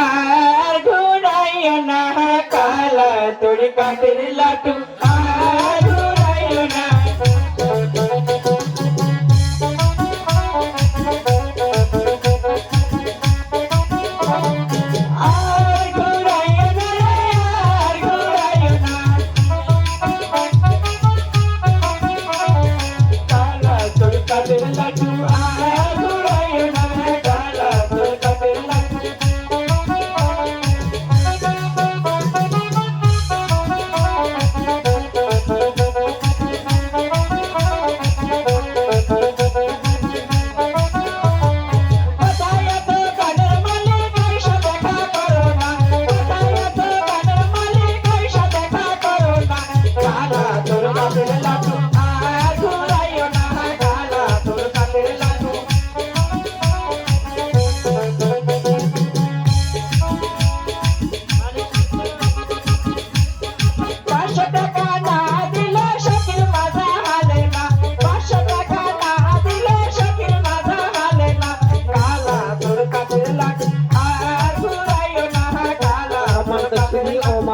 ஆடுடையன கால துணி காட்டிலாட்டும் I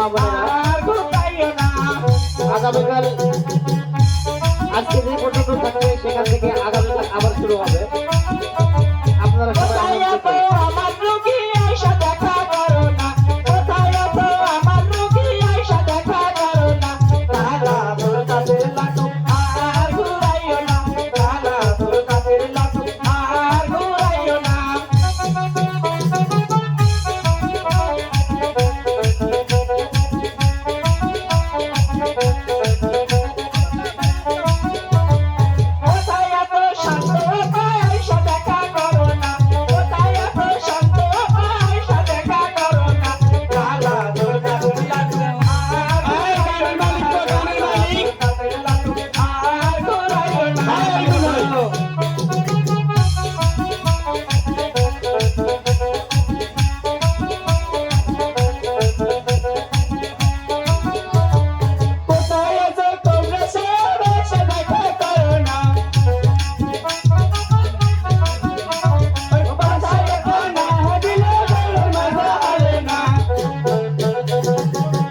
মা আগামীকাল